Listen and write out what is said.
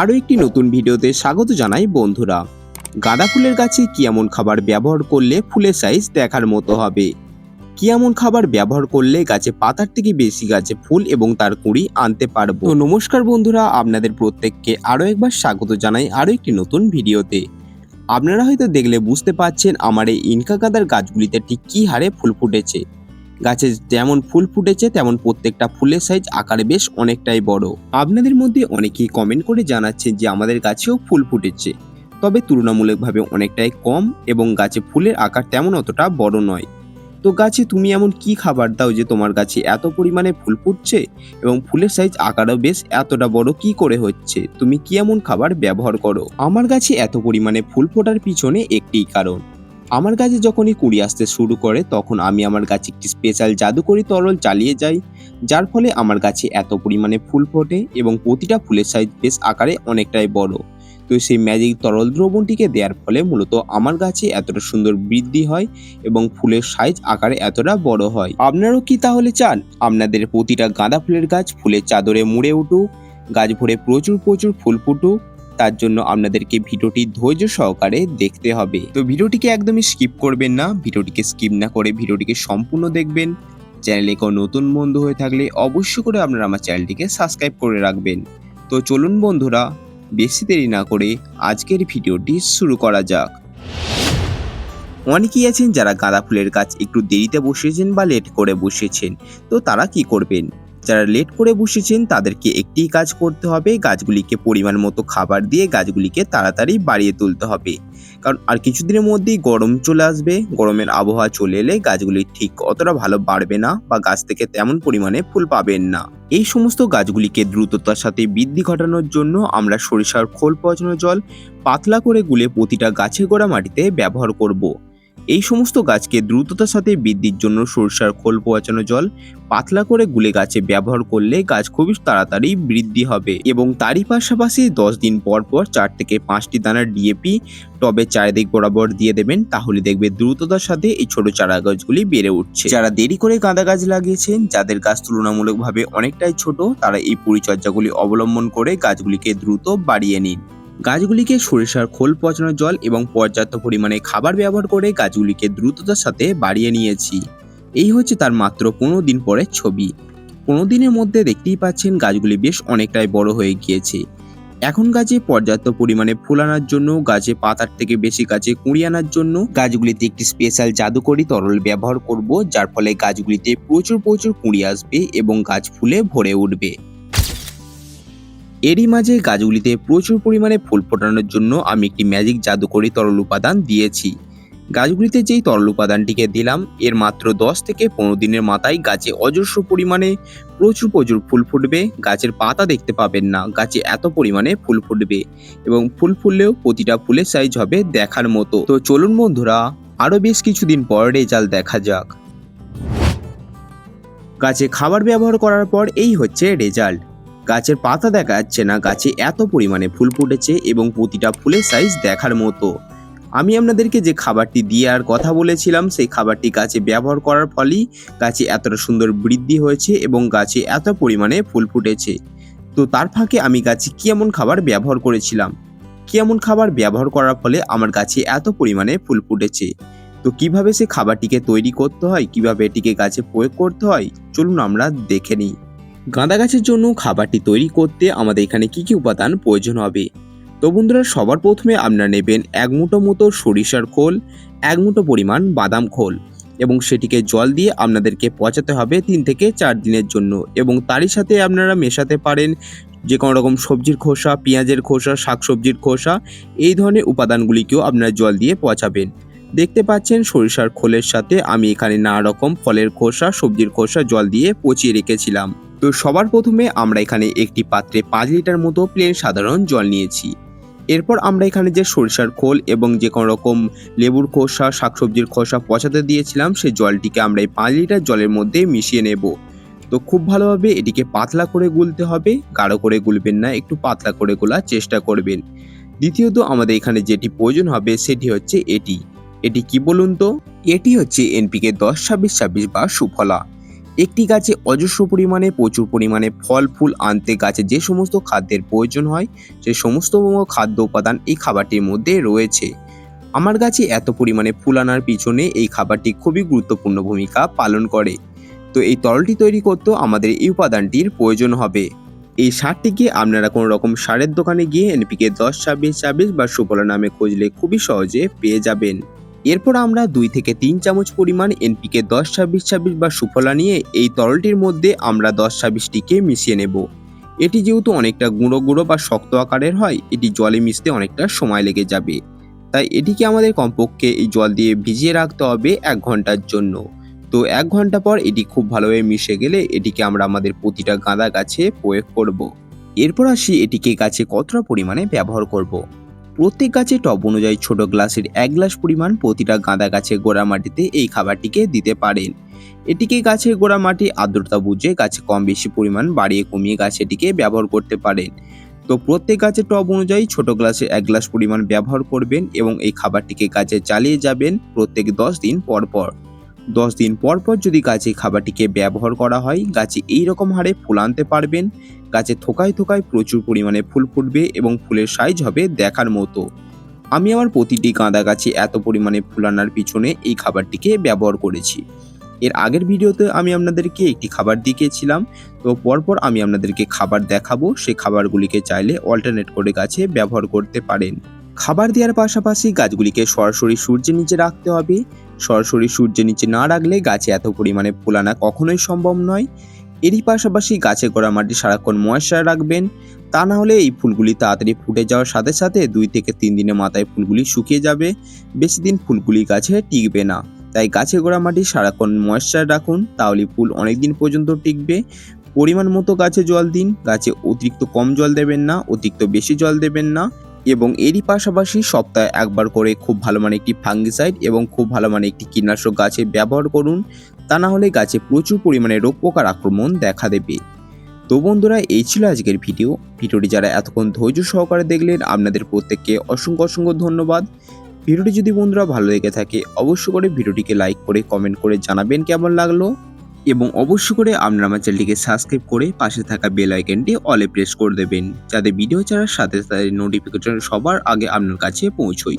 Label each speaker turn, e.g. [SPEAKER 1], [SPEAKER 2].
[SPEAKER 1] আরও একটি নতুন ভিডিওতে স্বাগত জানাই বন্ধুরা। গাঁদা ফুলের গাছে কি এমন খাবার ব্যবহার করলে ফুলের সাইজ দেখার মতো হবে? কি এমন খাবার ব্যবহার করলে গাছে পাতার থেকে বেশি গাছে ফুল এবং তার কুঁড়ি আনতে পারব? তো নমস্কার বন্ধুরা, আপনাদের প্রত্যেককে আরও একবার স্বাগত জানাই আরও একটি নতুন ভিডিওতে। আপনারা হয়তো দেখলে বুঝতে পারছেন আমার এই ইনকা গাঁদার গাছগুলিতে ঠিক কী হারে ফুল ফুটেছে। গাছে যেমন ফুল ফুটেছে, তেমন প্রত্যেকটা ফুলের সাইজ আকারে বেশ অনেকটাই বড়। আপনাদের মধ্যে অনেকেই কমেন্ট করে জানাচ্ছেন যে আমাদের গাছেও ফুল ফুটেছে। তবে তুলনামূলকভাবে অনেকটাই কম এবং গাছে ফুলের আকার তেমন অতটা বড় নয়। তো গাছে তুমি এমন কি খাবার দাও যে তোমার গাছে এত পরিমাণে ফুল ফুটছে এবং ফুলের সাইজ আকারও বেশ এতটা বড় কি করে হচ্ছে? তুমি কি এমন খাবার ব্যবহার করো? আমার গাছে এত পরিমাণে ফুল ফোটার পিছনে একটিই কারণ। আমার গাছে যখনই কুড়ি আসতে শুরু করে, তখন আমি আমার গাছে একটি স্পেশাল জাদুকরি তরল চালিয়ে যাই, যার ফলে আমার গাছে এত পরিমাণে ফুল ফোটে এবং প্রতিটা ফুলের সাইজ বেশ আকারে অনেকটাই বড়। তো সেই ম্যাজিক তরল দ্রবণটিকে দেওয়ার ফলে মূলত আমার গাছে এতটা সুন্দর বৃদ্ধি হয় এবং ফুলের সাইজ আকারে এতটা বড় হয়। আপনারাও কি তাহলে চান? আপনাদের প্রতিটা গাঁদা ফুলের গাছ ফুলের চাদরে মুড়ে উঠুক, গাছ ভরে প্রচুর প্রচুর ফুল ফুটুক তার জন্য আপনাদেরকে ভিডিওটি ধৈর্য সহকারে দেখতে হবে। তো ভিডিওটিকে একদমই স্কিপ করবেন না, ভিডিওটিকে স্কিপ না করে ভিডিওটিকে সম্পূর্ণ দেখবেন। চ্যানেলে কোনো নতুন বন্ধু হয়ে থাকলে অবশ্যই করে আপনারা আমার চ্যানেলটিকে সাবস্ক্রাইব করে রাখবেন। তো চলুন বন্ধুরা, বেশি দেরি না করে আজকের ভিডিওটি শুরু করা যাক। অনেকেই আছেন যারা গাঁদা ফুলের গাছ একটু দেরিতে বসিয়েছেন বা লেট করে বসিয়েছেন তো তারা কি করবেন? যারা লেট করে বসেছেন, তাদেরকে একটি কাজ করতে হবে, গাছগুলিকে পরিমাণ মতো খাবার দিয়ে গাছগুলিকে তাড়াতাড়ি বাড়িয়ে তুলতে হবে কারণ আর কিছুদিনের মধ্যেই গরম চলে আসবে, গরমের আবহাওয়া চলে এলে গাছগুলি ঠিক অতটা ভালো বাড়বে না বা গাছ থেকে তেমন পরিমাণে ফুল পাবেন না এই সমস্ত গাছগুলিকে দ্রুততার সাথে বৃদ্ধি ঘটানোর জন্য আমরা সরিষার খোল পচানো জল পাতলা করে গুলে প্রতিটা গাছের গোড়া মাটিতে ব্যবহার করব। এই সমস্ত গাছকে দ্রুততার সাথে বৃদ্ধির জন্য সরষার খোল পচানো জল, পাতলা করে গুলে গাছে ব্যবহার করলে গাছ খুবই তাড়াতাড়ি বৃদ্ধি হবে এবং তারই পাশাপাশি দশ দিন পর পর চার থেকে পাঁচটি দানার ডিএপি টবে চারিদিক বরাবর দিয়ে দেবেন, তাহলে দেখবে দ্রুততার সাথে এই ছোট চারা গাছগুলি বেড়ে উঠছে। যারা দেরি করে গাঁদা গাছ লাগিয়েছেন, যাদের গাছ তুলনামূলকভাবে অনেকটাই ছোট, তারা এই পরিচর্যাগুলি অবলম্বন করে গাছগুলিকে দ্রুত বাড়িয়ে নিন। গাছগুলিকে সরিষার খোল পচানো জল এবং পর্যাপ্ত পরিমাণে খাবার ব্যবহার করে গাছগুলিকে দ্রুততার সাথে বাড়িয়ে নিয়েছি। এই হচ্ছে তার মাত্র পনেরো দিন পরের ছবি। পনেরো দিনের মধ্যে দেখতেই পাচ্ছেন গাছগুলি বেশ অনেকটাই বড় হয়ে গিয়েছে। এখন গাছে পর্যাপ্ত পরিমাণে ফুল আনার জন্য, গাছে পাতার থেকে বেশি গাছে কুঁড়ি আনার জন্য গাছগুলিতে একটি স্পেশাল জাদুকরি তরল ব্যবহার করব, যার ফলে গাছগুলিতে প্রচুর প্রচুর কুঁড়ি আসবে এবং গাছ ফুলে ভরে উঠবে। এরই মাঝে গাছগুলিতে প্রচুর পরিমাণে ফুল ফোটানোর জন্য আমি একটি ম্যাজিক জাদুকরি তরল উপাদান দিয়েছি। গাছগুলিতে যেই তরল উপাদানটিকে দিলাম, এর মাত্র দশ থেকে পনেরো দিনের মাথায় গাছে অজস্র পরিমাণে প্রচুর প্রচুর ফুল ফুটবে। গাছের পাতা দেখতে পাবেন না, গাছে এত পরিমাণে ফুল ফুটবে এবং ফুল ফুললেও প্রতিটা ফুলের সাইজ হবে দেখার মতো। তো চলুন বন্ধুরা, আরও বেশ কিছুদিন পর রেজাল্ট দেখা যাক। গাছে খাবার ব্যবহার করার পর এই হচ্ছে রেজাল্ট গাছের পাতা দেখা যাচ্ছে না, গাছে এত পরিমাণে ফুল ফুটেছে এবং প্রতিটা ফুলের সাইজ দেখার মতো। আমি আপনাদেরকে যে খাবারটি দিয়ে আর কথা বলেছিলাম, সেই খাবারটি গাছে ব্যবহার করার ফলেই গাছে এতটা সুন্দর বৃদ্ধি হয়েছে এবং গাছে এত পরিমাণে ফুল ফুটেছে। তো তার ফাঁকে আমি গাছে কি এমন খাবার ব্যবহার করেছিলাম? কি এমন খাবার ব্যবহার করার ফলে আমার গাছে এত পরিমাণে ফুল ফুটেছে? তো কীভাবে সে খাবারটিকে তৈরি করতে হয়, কীভাবে এটিকে গাছে প্রয়োগ করতে হয়, চলুন আমরা দেখে নিই। গাঁদা গাছের জন্য খাবারটি তৈরি করতে আমাদের এখানে কি কি উপাদান প্রয়োজন হবে? তো বন্ধুরা, সবার প্রথমে আপনারা নেবেন এক মুঠো মতো সরিষার খোল, এক মুঠো পরিমাণ বাদাম খোল এবং সেটিকে জল দিয়ে আপনাদেরকে পচাতে হবে তিন থেকে চার দিনের জন্য এবং তারই সাথে আপনারা মেশাতে পারেন যে কোনো রকম সবজির খোসা, পেঁয়াজের খোসা, শাকসবজির খোসা, এই ধরনের উপাদানগুলিকেও আপনারা জল দিয়ে পচাবেন। দেখতে পাচ্ছেন সরিষার খোলের সাথে আমি এখানে নানা রকম ফলের খোসা, সবজির খোসা জল দিয়ে পচিয়ে রেখেছিলাম। তো সবার প্রথমে আমরা এখানে একটি পাত্রে পাঁচ লিটার মতো প্লেন সাধারণ জল নিয়েছি। এরপর আমরা এখানে যে সরিষার খোল এবং যে কোনো রকম লেবুর খোসা, শাকসবজির খোসা পচাতে দিয়েছিলাম সেই জলটিকে আমরা এই পাঁচ লিটার জলের মধ্যে মিশিয়ে নেব। তো খুব ভালোভাবে এটিকে পাতলা করে গুলতে হবে, গাঢ় করে গুলবেন না, একটু পাতলা করে গোলার চেষ্টা করবেন। দ্বিতীয়ত আমাদের এখানে যেটি প্রয়োজন হবে সেটি হচ্ছে এটি। এটি কি বলুন তো? এটি হচ্ছে এনপিকে দশ, ছাব্বিশ ছাব্বিশ বা সুফলা। একটি গাছে অজস্র পরিমাণে, প্রচুর পরিমাণে ফল, ফুল আনতে গাছে যে সমস্ত খাদ্যের প্রয়োজন হয়, সে সমস্ত খাদ্য উপাদান এই খাবারটির মধ্যে রয়েছে। আমার গাছে এত পরিমাণে ফুল আনার পিছনে এই খাবারটি খুবই গুরুত্বপূর্ণ ভূমিকা পালন করে। তো এই তরলটি তৈরি করতেও আমাদের এই উপাদানটির প্রয়োজন হবে। এই সারটিকে আপনারা কোনো রকম সারের দোকানে গিয়ে এনপিকে দশ, ছাব্বিশ ছাব্বিশ বা সুফলা নামে খুঁজলে খুবই সহজে পেয়ে যাবেন। এরপর আমরা দুই থেকে তিন চামচ পরিমাণ এনপিকে দশ ছাব্বিশ ছাব্বিশ বা সুফলা নিয়ে এই তরলটির মধ্যে আমরা দশ ছাব্বিশটিকে মিশিয়ে নেব এটি যেহেতু অনেকটা গুঁড়ো গুঁড়ো বা শক্ত আকারের হয়, এটি জলে মিশতে অনেকটা সময় লেগে যাবে তাই এটিকে আমাদের কমপক্ষে এই জল দিয়ে ভিজিয়ে রাখতে হবে এক ঘণ্টার জন্য তো এক ঘণ্টা পর এটি খুব ভালোভাবে মিশে গেলে এটিকে আমরা আমাদের প্রতিটা গাঁদা গাছে প্রয়োগ করব। এরপর আসি এটিকে গাছে কতটা পরিমাণে ব্যবহার করব। প্রত্যেক গাছে টব অনুযায়ী ছোট গ্লাসের এক গ্লাস পরিমাণ প্রতিটা গাঁদা গাছের গোড়া মাটিতে এই খাবারটিকে দিতে পারেন। এটিকে গাছের গোড়া মাটি আর্দ্রতা বুঝে গাছে কম বেশি পরিমাণ বাড়িয়ে কমিয়ে গাছে এটিকে ব্যবহার করতে পারেন। তো প্রত্যেক গাছের টব অনুযায়ী ছোট গ্লাসে এক গ্লাস পরিমাণ ব্যবহার করবেন এবং এই খাবারটিকে গাছে চালিয়ে যাবেন প্রত্যেক দশ দিন পর পর। দশ দিন পর পর যদি গাছে খাবারটিকে ব্যবহার করা হয়, গাছে এই রকম হারে ফুল আনতে পারবেন। গাছে থোকায় থোকায় প্রচুর পরিমাণে ফুল ফুটবে এবং ফুলের সাইজ হবে দেখার মতো। আমি আমার প্রতিটি গাঁদা গাছে এত পরিমাণে ফুল আনার পিছনে এই খাবারটিকে ব্যবহার করেছি। এর আগের ভিডিওতে আমি আপনাদেরকে একটি খাবার দেখিয়েছিলাম, তো পরপর আমি আপনাদেরকে খাবার দেখাবো সেই খাবারগুলিকে চাইলে অল্টারনেট করে গাছে ব্যবহার করতে পারেন। খাবার দেওয়ার পাশাপাশি গাছগুলিকে সরাসরি সূর্যের নিচে রাখতে হবে। সরাসরি সূর্যের নিচে না রাখলে গাছে এত পরিমাণে ফুল আনা কখনোই সম্ভব নয়। এরই পাশাপাশি গাছে গোড়া মাটি সারাক্ষণ ময়েশ্চার রাখবেন। তা না হলে এই ফুলগুলি তাড়াতাড়ি ফুটে যাওয়ার সাথে সাথে দুই থেকে তিন দিনের মাথায় ফুলগুলি শুকিয়ে যাবে। বেশি দিন ফুলগুলি গাছে টিকবে না। তাই গাছে গোড়া মাটি সারাক্ষণ ময়েশ্চার রাখুন, তাহলে ফুল অনেক দিন পর্যন্ত টিকবে। পরিমাণ মতো গাছে জল দিন, গাছে অতিরিক্ত কম জল দেবেন না, অতিরিক্ত বেশি জল দেবেন না। এবং এরই পাশাপাশি সপ্তাহে একবার করে খুব ভালো মানে একটি ফাঙ্গিসাইড এবং খুব ভালো মানে একটি কীটনাশক গাছে ব্যবহার করুন। তা না হলে গাছে প্রচুর পরিমাণে রোগ পোকার আক্রমণ দেখা দেবে। তো বন্ধুরা, এই ছিল আজকের ভিডিও। ভিডিওটি যারা এতক্ষণ ধৈর্য সহকারে দেখলেন, আপনাদের প্রত্যেককে অসংখ্য অসংখ্য ধন্যবাদ। ভিডিওটি যদি বন্ধুরা ভালো লেগে থাকে, অবশ্যই করে ভিডিওটিকে লাইক করে, কমেন্ট করে জানাবেন কেমন লাগল। এবং অবশ্যই করে আপনারা আমার চ্যানেলটিকে সাবস্ক্রাইব করে পাশে থাকা বেল আইকনটি অলে প্রেস করে দেবেন, যাতে ভিডিও ছাড়ার সাথে সাথে নোটিফিকেশন সবার আগে আপনার কাছে পৌঁছয়।